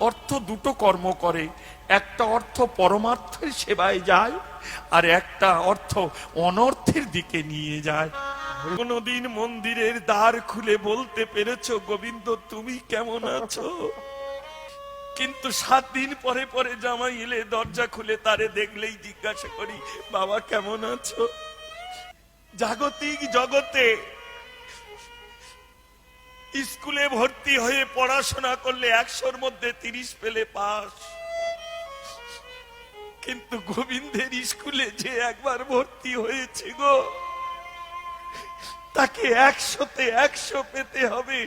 অর্থ দুটো কর্ম করে। একটা অর্থ পরমার্থের সেবায় যায়, আর একটা অর্থ অনর্থের দিকে নিয়ে যায়। কোনদিন মন্দিরের দ্বার খুলে বলতে পেরেছ, গোবিন্দ, তুমি কেমন আছো? কিন্তু সাত দিন পরে পরে জামাই এলে, দরজা খুলে তারে দেখলেই জিজ্ঞাসা করি, বাবা কেমন আছো? জাগতিক জগতে স্কুলে ভর্তি হয়ে পড়াশোনা করলে একশোর মধ্যে তিরিশ পেলে পাস। কিন্তু গোবিন্দের স্কুলে যে একবার ভর্তি হয়েছে গো, তাকে একশোতে একশো পেতে হবে।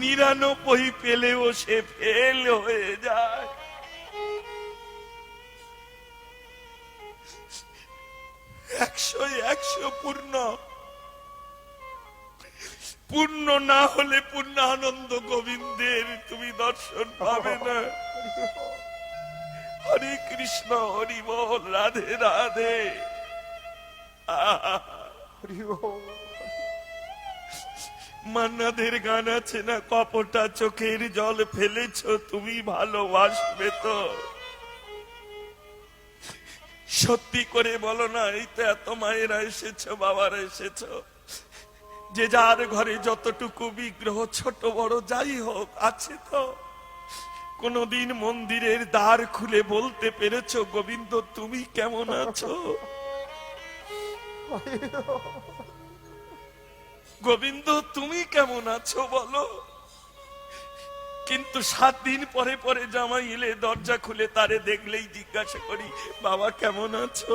নিরানব্বই পেলেও সে ফেল হয়ে যায়। একশো একশো পূর্ণ। পূর্ণ না হলে পূর্ণ আনন্দ গোবিন্দের তুমি দর্শন পাবে না। হরে কৃষ্ণ, হরি বল, রাধে রাধে। মান্নাদের গান আছে না? কপটা চোখের জল ফেলেছ, তুমি ভালোবাসবে তো। সত্যি করে বলো না, এই তো এত মায়েরা এসেছ, বাবারা এসেছ। যে যার ঘরে যতটুকু বিগ্রহ ছোট বড় যাই হোক, আছে তো। কোনদিন মন্দিরের দ্বার খুলে বলতে পেরেছ, গোবিন্দ, তুমি কেমন আছো? গোবিন্দ, তুমি কেমন আছো বলো? কিন্তু সাত দিন পরে পরে জামাই এলে দরজা খুলে তারে দেখলেই জিজ্ঞাসা করি, বাবা কেমন আছো?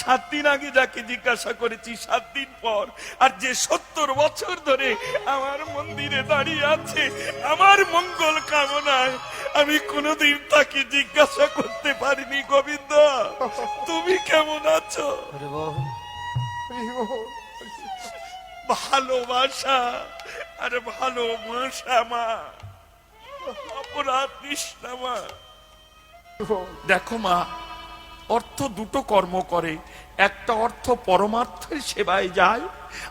সাত দিন আগে যাকে জিজ্ঞাসা করেছি সাত দিন পর আর যে সত্তর বছর ধরে আমার মন্দিরে দাঁড়িয়ে আছে আমার মঙ্গল কামনায় আমি কোনোদিন তাকে জিজ্ঞাসা করতে পারিনি গোবিন্দ। তুমি কেমন আছো। ভালোবাসা আর ভালোবাসা মা। অপরাধ তৃষ্ণা মা। দেখো মা অর্থ দুটো কর্ম করে। একটা অর্থ পরমার্থের সেবায় যায়,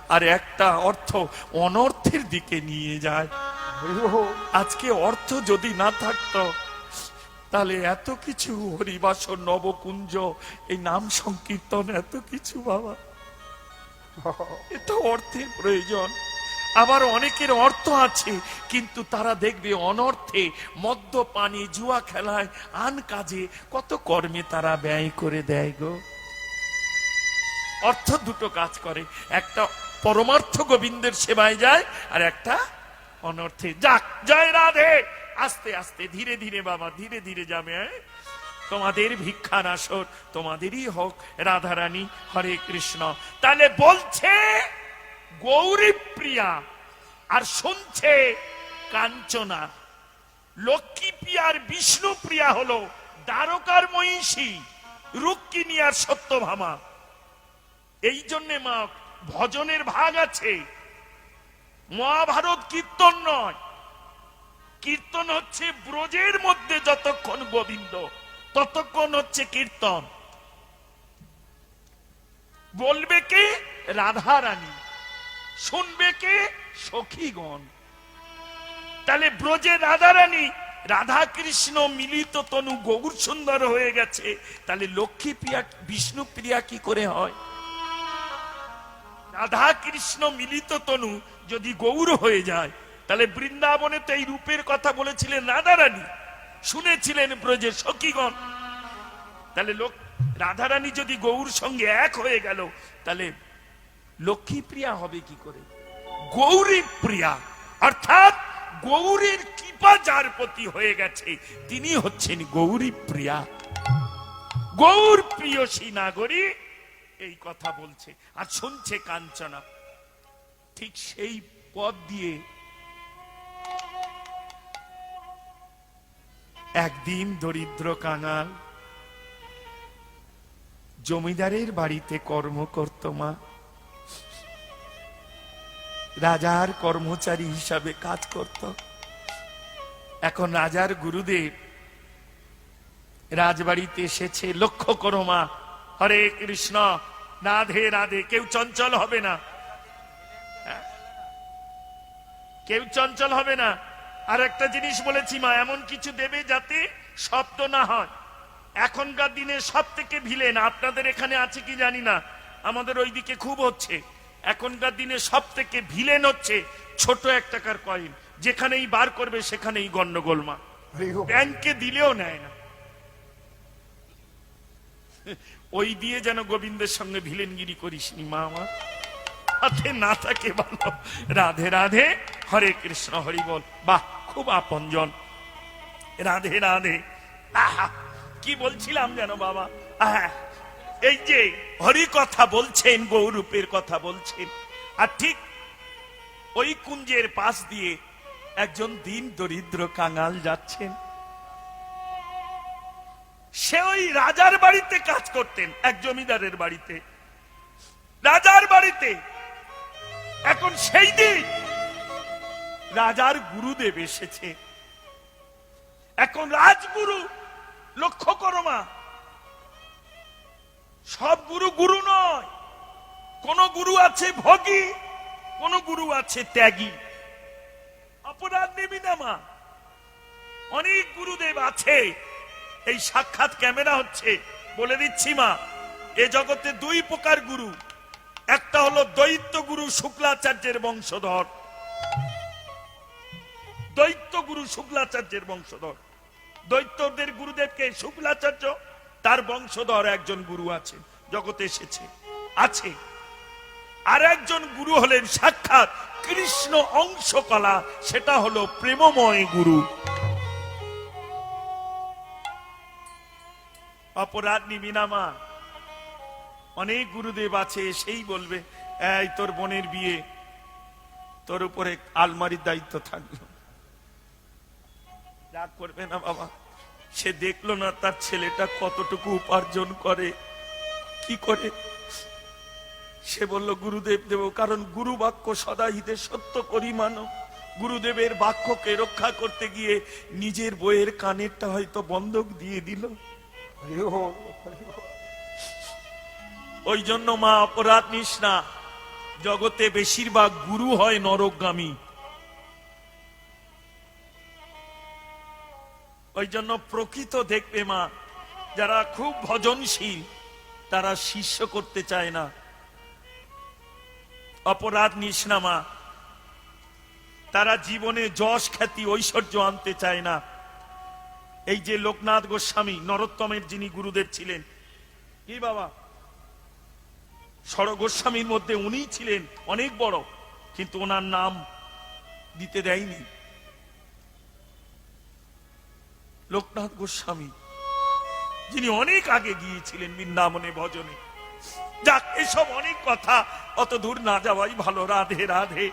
আর একটা অর্থ অনর্থের দিকে নিয়ে যায়। আজকে অর্থ যদি না থাকতো, তাহলে এত কিছু হরিবাসর নবকুঞ্জ, এই নাম সংকীর্তন এত কিছু বাবা। এটা অর্থের প্রয়োজন। আবার অনেকের অর্থ আছে, কিন্তু তারা দেখবে অনর্থে মদ্য পানি জুয়া খেলায় আন কাজে কত কর্মে তারা ব্যয় করে দেয় গো। অর্থ দুটো কাজ করে, একটা পরমার্থ গোবিন্দের সেবায় যায় আর একটা অনর্থে। যাক, জয় রাধে। আস্তে আস্তে, ধীরে ধীরে বাবা, ধীরে ধীরে যাবে হ্যাঁ? তোমাদের ভিক্ষার আসর তোমাদেরই হোক, রাধারানী, হরে কৃষ্ণ। তাহলে বলছে গৌরী প্রিয়া আর শুনছে কাঞ্চনা। লক্ষ্মী প্রিয়ার বিষ্ণু প্রিয়া হলো দ্বারকার মহিষী, রুক্মিণী আর সত্যভামা। এই জন্যে মা, ভজনের ভাগ আছে। মহাভারত কীর্তন নয়। কীর্তন হচ্ছে ব্রজের মধ্যে যতক্ষণ গোবিন্দ, ততক্ষণ হচ্ছে কীর্তন। বলবে কে? রাধা রানী শুনবে কে? সখীগণ। তাহলে ব্রজে রাধা রানী রাধা কৃষ্ণ মিলিত তনু গৌর সুন্দর হয়ে গেছে। তাহলে লক্ষ্মী প্রিয়া, বিষ্ণু প্রিয়া কি করে হয়? রাধা কৃষ্ণ মিলিত তনু যদি গৌর হয়ে যায়, তাহলে বৃন্দাবনে তো এই রূপের কথা বলেছিলেন রাধারানী। শুনেছিলেন ব্রজের সখীগণ। তাহলে লোক, রাধারানী যদি গৌর সঙ্গে এক হয়ে গেল, তাহলে লক্ষ্মী প্রিয়া হবে কি করে? গৌরী প্রিয়া, অর্থাৎ গৌরীর কৃপা যার প্রতি হয়ে গেছে, তিনি হচ্ছেন গৌরী প্রিয়া। গৌর প্রিয়সী নাগরী এই কথা বলছে আর শুনছে কাঞ্চনা। ঠিক সেই পদ দিয়ে একদিন দরিদ্র কাঙাল, জমিদারের বাড়িতে কর্ম করত মা। রাজার কর্মচারী হিসাবে কাজ করত। এখন রাজার গুরুদেব রাজবাড়িতে এসেছে লক্ষ্য করো মা। হরে কৃষ্ণ, রাধে রাধে, কেউ চঞ্চল হবে না। হ্যাঁ? কেউ চঞ্চল হবে না। আর একটা জিনিস বলেছি মা, এমন কিছু দেবে যাতে শব্দ না হয়। এখনকার দিনে সব থেকে ভিলেন, আপনাদের এখানে আছে কি জানি না, আমাদের ওইদিকে খুব হচ্ছে। এখনকার দিনে সব থেকে ভিলেন হচ্ছে ছোট এক টাকার কয়েন যেখানেই বার করবে সেখানেই গন্ডগোল মা। ব্যাংকে দিলেও নেয় না। ওই দিয়ে যেন গোবিন্দের সঙ্গে ভিলেনগিরি করিসনি মা আমার। হাতে না থাকে ভালো। রাধে রাধে হরে কৃষ্ণ হরি বল। বাহ খুব আপনজন। রাধে রাধে। আহা কি বলছিলাম যেন বাবা? আহা এই যে হরি কথা বলছেন গৌরূপের কথা বলছেন, আর ঠিক ওই কুঞ্জের পাশ দিয়ে একজন দিন দরিদ্র কাঙাল যাচ্ছেন। সে ওই রাজার বাড়িতে কাজ করতেন, এক জমিদারের বাড়িতে। রাজার বাড়িতে। এখন সেই দিন রাজার গুরুদেব এসেছে। এখন রাজগুরু, লক্ষ্য করো মা সব গুরু গুরু নয়। কোন গুরু আছে ভোগী, কোন গুরু আছে ত্যাগী। অপরাধ নেবি না মা। অনেক গুরুদেব আছে। এই সাক্ষাৎ ক্যামেরা হচ্ছে। বলে দিচ্ছি মা, এ জগতে দুই প্রকার গুরু। একটা হলো দৈত্য গুরু শুক্লাচার্যের বংশধর। দৈত্য গুরু শুক্লাচার্যের বংশধর। দৈত্যদের গুরুদেবকে শুক্লাচার্য। তার বংশধর একজন গুরু আছে, জগতে এসেছে, আছে। আর একজন গুরু হলেন সাক্ষাৎ কৃষ্ণ অংশকলা, সেটা হলো প্রেমময় গুরু। অপরাধ মা অনেক গুরুদেব আছে, সেই বলবে, এই তোর বোনের বিয়ে, তোর উপরে আলমারির দায়িত্ব থাকল। রাগ করবে না বাবা। সে দেখল না তার ছেলেটা কতটুকু উপার্জন করে। কি করে? সে বলল গুরুদেব দেব কারণ গুরু বাক্য সদা হিতে সত্য করি মানো গুরুদেবের বাক্যকে রক্ষা করতে গিয়ে নিজের বইয়ের কানেরটা হয়তো বন্ধক দিয়ে দিল। ওই জন্য মা অপরাধ নিস না। জগতে বেশিরভাগ গুরু হয় নরকগামী। ওই জন্য প্রকৃত দেখবে মা, যারা খুব ভজনশীল, তারা শিষ্য করতে চায় না। অপরাধ নিস না মা, তারা জীবনে যশ খ্যাতি ঐশ্বর্য আনতে চায় না। এই যে লোকনাথ গোস্বামী, নরোত্তমের যিনি গুরুদেব ছিলেন, কি বাবা? সর গোস্বামীর মধ্যে উনি ছিলেন অনেক বড়, কিন্তু ওনার নাম দিতে দেয়নি। লোকনাথ গোস্বামী, যিনি অনেক আগে গিয়েছিলেন বৃন্দাবনে ভজনে। যাক, এসব অনেক কথা, অত দূর না যাওয়াই ভালো। রাধে রাধে।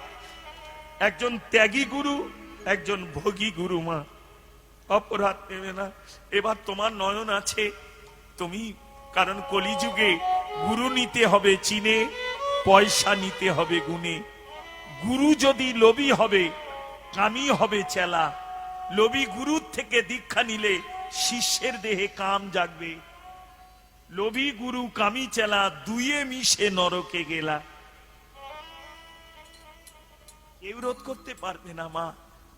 একজন ত্যাগী গুরু, একজন ভোগী গুরু মা। অপরাধ নেবে না। এবার তোমার নয়ন আছে। তুমি, কারণ কলিযুগে গুরু নিতে হবে চিনে, পয়সা নিতে হবে গুণে। গুরু যদি লোভী হবে কামি হবে চেলা। লোভী গুরুর থেকে দীক্ষা নিলে শিষ্যের দেহে কাম জাগবে। লোভী গুরু কামি চেলা দুয়ে মিশে নরকে গেলা। কেউ রোধ করতে পারবে না মা।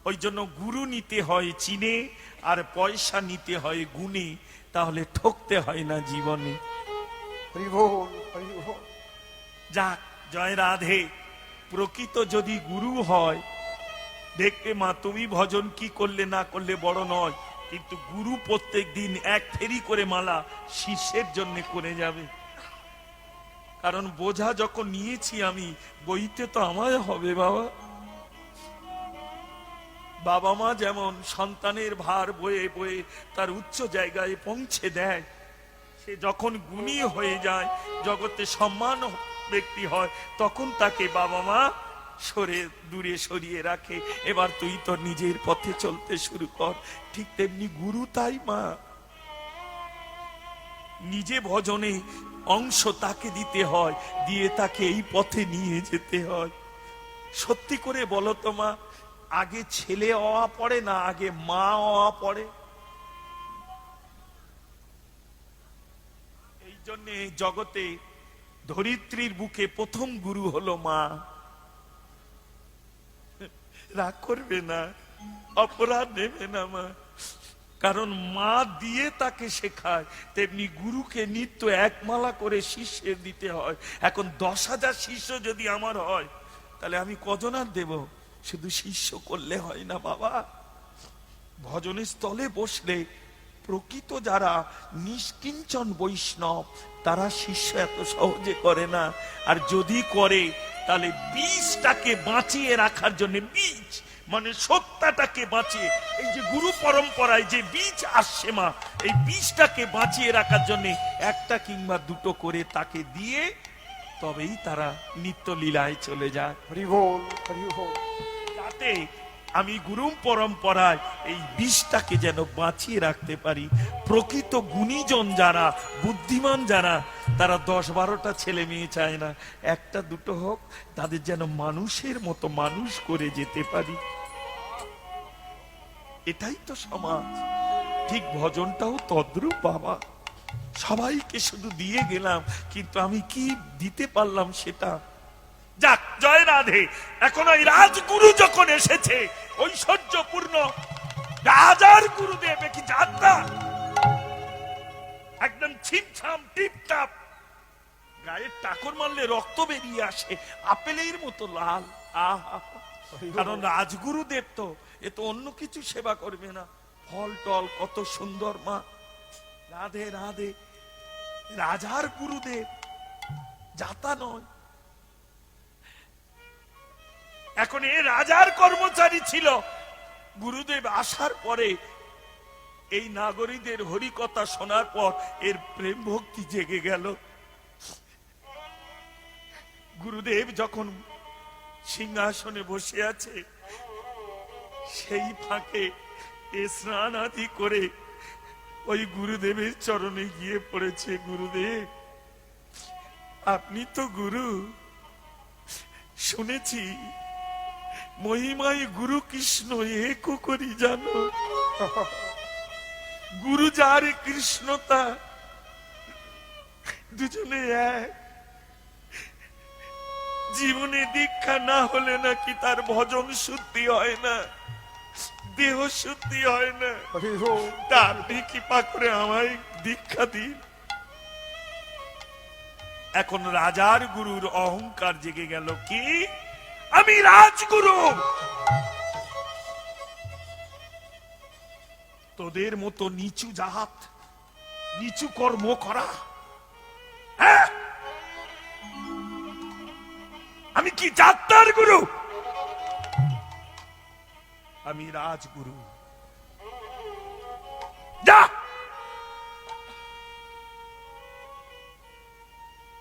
ওই জন্য গুরু নিতে হয় চিনে আর পয়সা নিতে হয় গুণে। তাহলে ঠকতে হয় না জীবনে। যাক জয় রাধে। প্রকৃত যদি গুরু হয় দেখবে মা, তুমি ভজন কি করলে না করলে বড় নয়, কিন্তু গুরু প্রত্যেক দিন এক ফেরি করে মালা শিষ্যের জন্য করে যাবে। কারণ বোঝা যখন নিয়েছি আমি, বইতে তো আমায় হবে বাবা। বাবা মা যেমন সন্তানের ভার বয়ে বয়ে তার উচ্চ জায়গায় পৌঁছে দেয়, সে যখন গুণী হয়ে যায়, জগতে সম্মান ব্যক্তি হয়, তখন তাকে বাবা মা সরে, দূরে সরিয়ে রাখে। এবার তুই তোর নিজের পথে চলতে শুরু কর। ঠিক তেমনি গুরু তাই মা। নিজে ভজনে অংশ তাকে দিতে হয়, দিয়ে তাকে এই পথে নিয়ে যেতে হয়। সত্যি করে বলো তো মা, আগে ছেলে অয়া পড়ে না আগে মা অয়া পড়ে? এই জন্যে জগতে ধরিত্রীর বুকে প্রথম গুরু হলো মা। রাগ করবে না, অপরাধ নেবে না মা। কারণ মা দিয়ে তাকে শেখায়, তেমনি গুরুকে নিত্য একমালা করে শিষ্যের দিতে হয়। এখন দশ হাজার শিষ্য যদি আমার হয়, তাহলে আমি কজন আর দেব? শুধু শিষ্য করলে হয় না বাবা। ভজনের স্থলে বসলে প্রকৃত যারা নিষ্কিঞ্চন বৈষ্ণব তারা শিষ্য এত সহজে করে না। আর যদি করে তাহলে বীজটাকে বাঁচিয়ে রাখার জন্য বীজ মানে সত্যাটাকে বাঁচিয়ে এই যে গুরু পরম্পরায় যে বীজ আসছে মা এই বীজটাকে বাঁচিয়ে রাখার জন্য একটা কিংবা দুটো করে তাকে দিয়ে তবেই তারা নিত্য লীলায় চলে যায়। হরি বল হরি বল। যাতে আমি গুরুম পরম্পরায় এই বিষটাকে যেন বাঁচিয়ে রাখতে পারি। প্রকৃত গুণীজন যারা, বুদ্ধিমান যারা, তারা দশ বারোটা ছেলে মেয়ে চায় না। একটা দুটো হোক, তাদের যেন মানুষের মতো মানুষ করে যেতে পারি। এটাই তো সমাজ। ঠিক ভজনটাও তদ্রুপ বাবা। সবাইকে শুধু দিয়ে গেলাম, কিন্তু আমি কি দিতে পারলাম সেটা যাক, জয় রাধে। এখন ওই রাজগুরু যখন এসেছে, ঐশ্বর্যপূর্ণ রাজার গুরুদেব কি যাত্রা একদম ছিমছাম, টিপটাপ। গায়ে টাকর মারলে রক্ত বেরিয়ে আসে, আপেলের মতো লাল। আহা। কারণ রাজগুরুদেব তো, এ তো অন্য কিছু সেবা করবে না। ফল টল কত সুন্দর, মা। রাধে রাধে। রাজার গুরুদেব, যাতা নয়। এখন এ রাজার কর্মচারী ছিল। গুরুদেব আসার পরে এই নাগরীদের হরিকথা শোনার পর এর প্রেম ভক্তি জেগে গেল। গুরুদেব যখন সিংহাসনে বসে আছে, সেই ফাঁকে স্নান আদি করে ওই গুরুদেবের চরণে গিয়ে পড়েছে, গুরুদেব, আপনি তো গুরু, শুনেছি মহিমায় গুরু কৃষ্ণ এক করি জানো। গুরু যার কৃষ্ণতা দুজনে এক। জীবনে দীক্ষা না হলে নাকি তার ভজন শুদ্ধি হয় না দেহ শুদ্ধি হয় না। হরি বল তা আপনি কৃপা করে আমায় দীক্ষা দিন। এখন রাজার গুরুর অহংকার জেগে গেল কি? আমি রাজগুরু। তোদের মতো নিচু জাত নিচু কর্ম করা হ্যাঁ? আমি কি যাত্রার গুরু? আমি রাজগুরু। যা!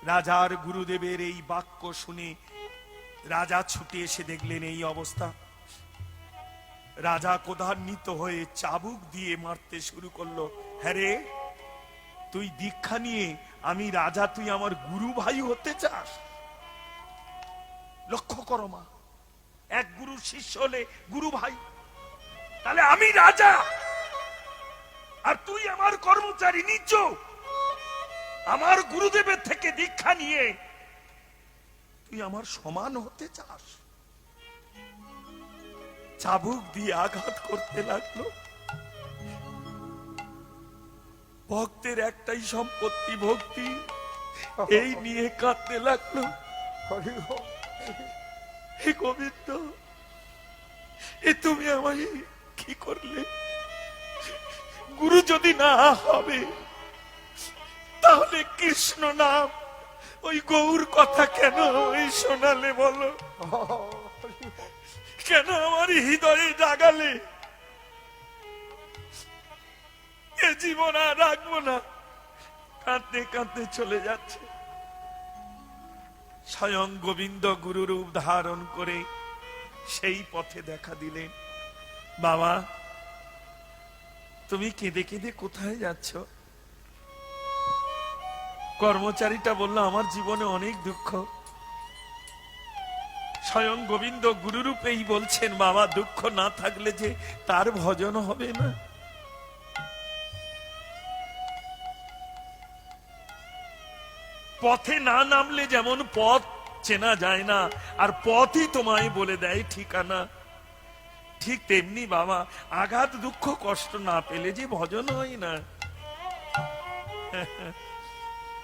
রাজার গুরুদেবের এই বাক্য শুনে রাজা ছুটে এসে দেখলেন এই অবস্থা। রাজা ক্রধান্বিত হয়ে চাবুক দিয়ে মারতে শুরু করল। হ্যাঁ রে, তুই দীক্ষা নিয়ে, আমি রাজা, তুই আমার গুরু ভাই হতে চাস? লক্ষ্য করো মা, এক গুরুর শিষ্য হলে গুরু ভাই, তাহলে আমি রাজা। আর তুই আমার কর্মচারী নিচ আমার গুরুদেবের থেকে দীক্ষা নিয়ে তুই আমার সমান হতে চাস। চাবুক দিয়ে আঘাত করতে লাগল। ভক্তের একটাই সম্পত্তি ভক্তি। এই নিয়ে কাঁদতে লাগল। হে গোবিন্দ এ তুমি আমায় কি করলে? গুরু যদি না হবে তাহলে কৃষ্ণ নাম ওই গৌর কথা কেন ওই শোনালে বলো? কেন আমার হৃদয়ে জাগালে? এ জীবন আর রাখব না। কাঁদতে কাঁদতে চলে যাচ্ছে। স্বয়ং গোবিন্দ গুরুরূপ ধারণ করে সেই পথে দেখা দিলেন। বাবা, তুমি কেঁদে কেঁদে কোথায় যাচ্ছ? কর্মচারীটা বলল, আমার জীবনে অনেক দুঃখ। স্বয়ং গোবিন্দ গুরুরূপেই বলছেন, বাবা, দুঃখ না থাকলে যে তার ভজন হবে না। পথে না নামলে যেমন পথ চেনা যায় না, আর পথই তোমায় বলে দেয় ঠিকানা। ঠিক তেমনি, বাবা, আঘাত, দুঃখ, কষ্ট না পেলে যে ভজন হয় না।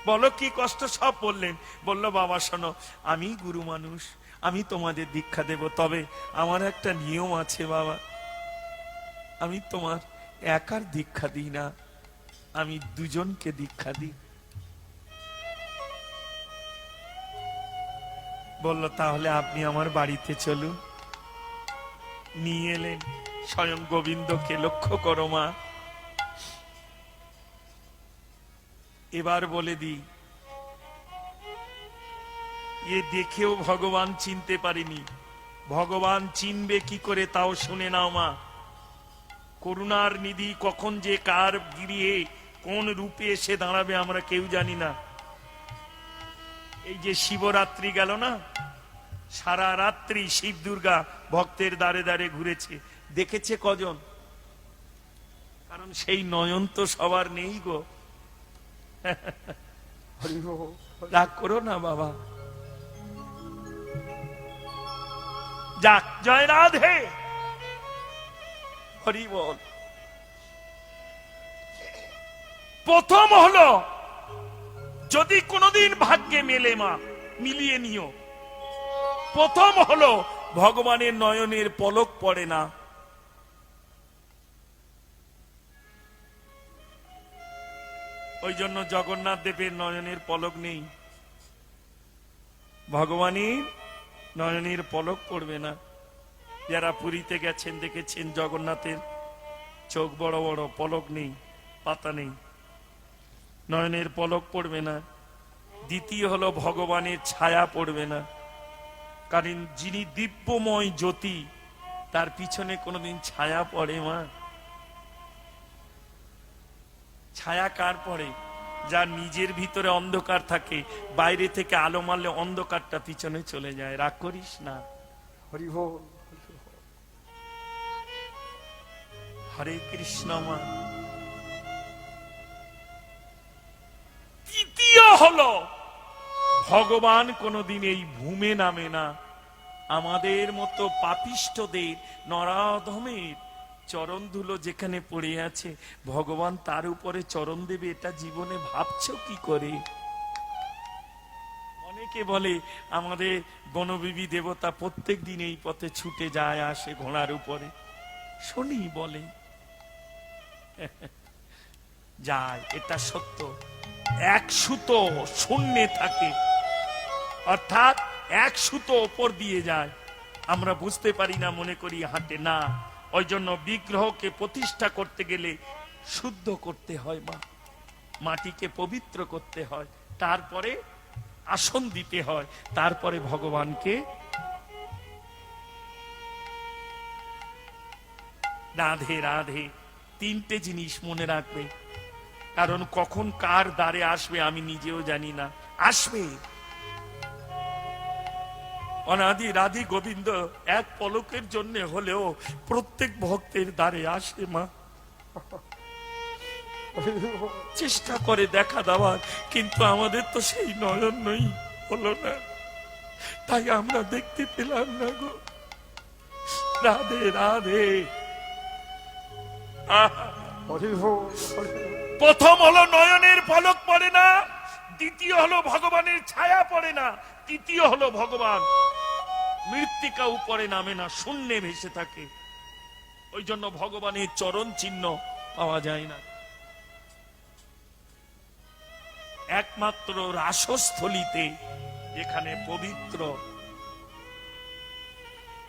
বলো কি কষ্ট সব বললেন। বলল, বাবা, শোনো, আমি গুরু মানুষ, আমি তোমাদের দীক্ষা দেব, তবে আমার একটা নিয়ম আছে, বাবা। আমি তোমার একার দীক্ষা দিই না, আমি দুজনকে দীক্ষা দিই। বলল, তাহলে আপনি আমার বাড়িতে চলুন। নিয়ে এলেন, স্বয়ং গোবিন্দকে লক্ষ্য করো মা। এবার বলে দিই, এ দেখেও ভগবান চিনতে পারিনি। ভগবান চিনবে কি করে তাও শুনে নাও মা। করুণার নিধি কখন যে কার গিরিয়ে, কোন রূপে এসে দাঁড়াবে আমরা কেউ জানি না। এই যে শিবরাত্রি গেল না, সারা রাত্রি শিব দুর্গা ভক্তের দ্বারে দ্বারে ঘুরেছে। দেখেছে কজন? কারণ সেই নয়ন তো সবার নেই গো। রাগ করো না, বাবা। যাক, জয় রাধে। হরি বল। প্রথম হলো, যদি কোনোদিন ভাগ্যে মেলে মা, মিলিয়ে নিও। প্রথম হলো, ভগবানের নয়নের পলক পড়ে না। ওই জন্য জগন্নাথ দেবের নয়নের পলক নেই। ভগবানের নয়নের পলক পড়বে না। যারা পুরীতে গেছেন, দেখেছেন জগন্নাথের চোখ বড় বড়, পলক নেই, পাতা নেই। নয়নের পলক পড়বে না। দ্বিতীয় হলো ভগবানের ছায়া পড়বে না। কারণ যিনি দিব্যময় জ্যোতি, তার পিছনে কোনোদিন ছায়া পড়ে মা। ছায়া কার পড়ে? যার নিজের ভিতরে অন্ধকার থাকে বাইরে থেকে আলো মারলে অন্ধকারটা পিছনে চলে যায়। রাগ করিস না। হরি হরে কৃষ্ণ মা। তৃতীয় হলো ভগবান কোনোদিন এই ভূমে নামে না। আমাদের মতো পাপিষ্টদের নরাধমের চরণ ধুলো যেখানে পড়ে আছে, ভগবান তার উপরে চরণ দেবে, এটা জীবনে ভাবছ কি করে? অনেকে বলে, আমাদের দেবতা প্রত্যেক দিন এই পথে ছুটে যায়, আসে ঘোড়ার উপরে। শনি বলে, যায়, এটা সত্য। এক সুতো শূন্যে থাকে, অর্থাৎ এক সুতো ওপর দিয়ে যায়। আমরা বুঝতে পারি না, মনে করি হাঁটে না। ওই জন্য বিগ্রহকে প্রতিষ্ঠা করতে গেলে শুদ্ধ করতে হয় মা। মাটিকে পবিত্র করতে হয়, তারপরে আসন দিতে হয়, তারপরে ভগবানকে রাধে রাধে তিনটে জিনিস মনে রাখবে। কারণ কখন কার দ্বারে আসবে আমি নিজেও জানি না। আসবে। অনাদি রাধি গোবিন্দ এক পলকের জন্য হলেও প্রত্যেক ভক্তের দ্বারে আসে মা। চেষ্টা করে দেখা দেওয়ার, কিন্তু আমাদের তো সেই নয়ন নই, হলো না। তাই আমরা দেখতে পেলাম না গো। রাধে রাধে। প্রথম হলো নয়নের পলক পড়ে না, দ্বিতীয় হলো ভগবানের ছায়া পড়ে না, তৃতীয় হলো ভগবান। মৃত্তিকা উপরে নামে না, শূন্যে ভেসে থাকে। ওই জন্য ভগবানের চরণ চিহ্ন পাওয়া যায় না। একমাত্র রাসস্থলিতে যেখানে পবিত্র।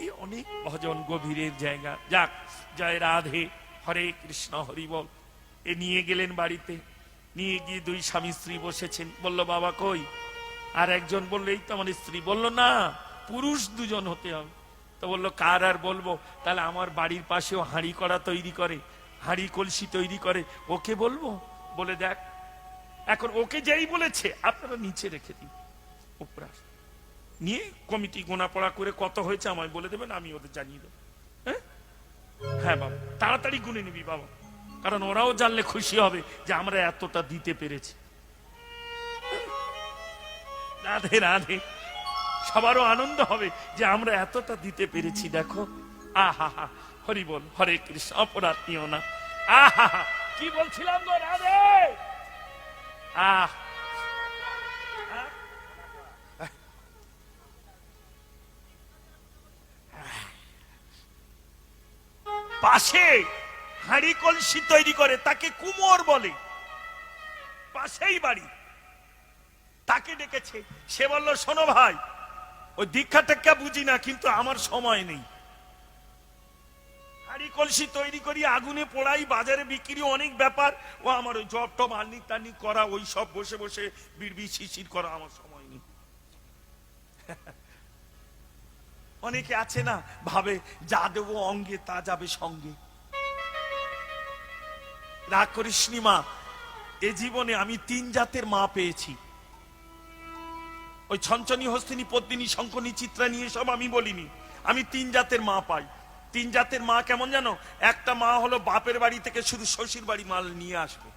এই অনেক ভজন গভীরের জায়গা। যাক, জয় রাধে, হরে কৃষ্ণ, হরি বল। এ নিয়ে গেলেন বাড়িতে। নিয়ে গিয়ে দুই স্বামী স্ত্রী বসেছেন। বলল, বাবা কই? আর একজন বলল, এই তো আমার স্ত্রী। বলল, না পুরুষ দুজন হতে হবে। তো বলল, কার আর বলব? তাহলে আমার বাড়ির পাশেও হাঁড়ি করা তৈরি করে, হাঁড়ি কলসি তৈরি করে, ওকে বলব? বলে দেখ। এখন ওকে যেই বলেছে, আপনারা নিচে রেখে দিন, উপরা নিয়ে কমিটি গোনা পড়া করে কত হয়েছে আমায় বলে দেবেন, আমি ওদের জানিয়ে দেবো। হ্যাঁ? হ্যাঁ বাবা। তাড়াতাড়ি গুনে নিবি, বাবা। কারণ ওরাও জানলে খুশি হবে যে আমরা এতটা দিতে পেরেছি। রাধে রাধে। সবারও আনন্দ হবে যে আমরা এতটা দিতে পেরেছি, দেখো। আহা হা হরি বল, হরে কৃষ্ণ, অপরাধ নিও না। আহা কি বলছিলাম গো রাধে? আহ। পাশে হাঁড়ি কলসি তৈরি করে, তাকে কুমোর বলে। পাশেই বাড়ি। তাকে ডেকেছে। সে বলল, শোনো ভাই ওই দীক্ষা টেক্কা বুঝি না, কিন্তু আমার সময় নেই। হাঁড়ি কলসি তৈরি করি, আগুনে পোড়াই, বাজারে বিক্রি, অনেক ব্যাপার। ও আমার ওই জব টব, আর্নি টার্নি করা, ওই সব বসে বসে বিড়বি শিশির করা আমার সময় নেই। অনেকে আছে না, ভাবে যা দেবো অঙ্গে, তা যাবে সঙ্গে। রাগ করিস মা, এ জীবনে আমি তিন জাতের মা পেয়েছি। ওই ছঞ্চনী হস্তিনী পদ্মিনী শঙ্কনী চিত্রা নিয়ে সব আমি বলিনি। আমি তিন জাতের মা পাই। তিন জাতের মা কেমন জানো? একটা মা হলো বাপের বাড়ি থেকে শুধু শ্বশুর বাড়ি মাল নিয়ে আসবে।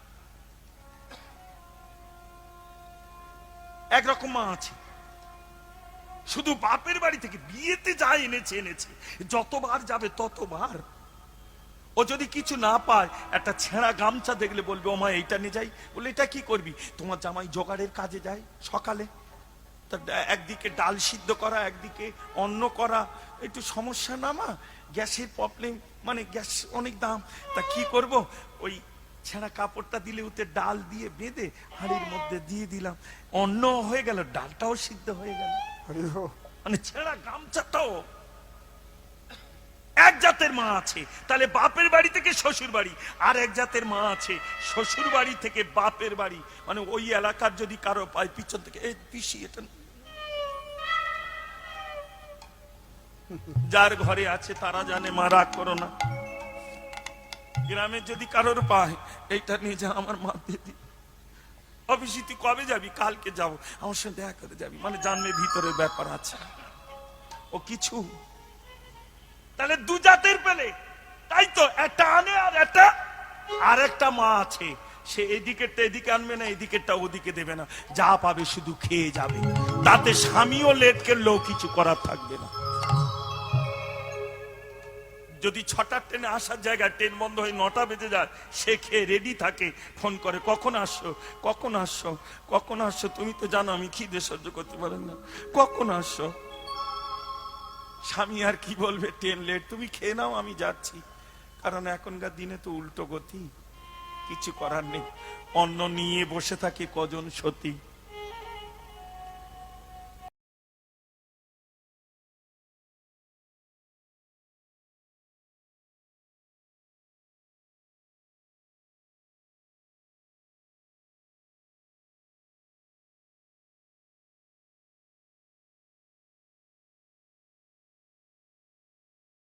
একরকম মা আছে। শুধু বাপের বাড়ি থেকে বিয়েতে যা এনেছে এনেছে। যতবার যাবে ততবার। ও যদি কিছু না পায়, একটা ছেঁড়া গামছা দেখলে বলবে, ও মা, এইটা নিয়ে যাই। বলে, এটা কি করবি? তোমার জামাই জোগাড়ের কাজে যায় সকালে? তা একদিকে ডাল সিদ্ধ করা একদিকে অন্ন করা। একটু সমস্যা না মা? গ্যাসের প্রবলেম মানে গ্যাস অনেক দাম। তা কি করব? ওই ছেঁড়া কাপড়টা দিলে ওতে ডাল দিয়ে বেঁধে হাঁড়ির মধ্যে দিয়ে দিলাম। অন্ন হয়ে গেল ডালটাও সিদ্ধ হয়ে গেল। মানে ছেঁড়া গামছাটাও এক জাতের মা আছে। তাহলে বাপের বাড়ি থেকে শ্বশুর বাড়ি। আর এক জাতের মা আছে শ্বশুর বাড়ি থেকে বাপের বাড়ি। মানে ওই এলাকার যদি কারও পায় পিছন থেকে এই পিসি এটা যার ঘরে আছে তারা জানে, মা, রাগ করো না। গ্রামে যদি কারোর পায়, এইটা নিয়ে যা, আমার মা দিয়ে দি। অফিসে তুই কবে যাবি? কালকে যাব। আমার সঙ্গে দেখা করে যাবি। মানে জানবে ভিতরের ব্যাপার আছে। ও কিছু। তাহলে দু জাতের পেলে। তাই তো, একটা আনে আর একটা আর একটা মা আছে। সে এদিকেরটা এদিকে আনবে না, এদিকেরটা ওদিকে দেবে না। যা পাবে শুধু খেয়ে যাবে। তাতে স্বামীও লেট করলেও কিছু করার থাকবে না। যদি ছটার ট্রেনে আসার জায়গায় ট্রেন বন্ধ হয়ে নটা বেজে যায়, সে খেয়ে রেডি থাকে ফোন করে, কখন আসছো? কখন আসছো? কখন আসছো? তুমি তো জানো আমি কি খিদে সহ্য করতে পারেন না। কখন আসছো? স্বামী, আর কি বলবে? ট্রেন লেট তুমি খেয়ে নাও, আমি যাচ্ছি। কারণ এখনকার দিনে তো উল্টো গতি। কিছু করার নেই। অন্ন নিয়ে বসে থাকে কজন সতী।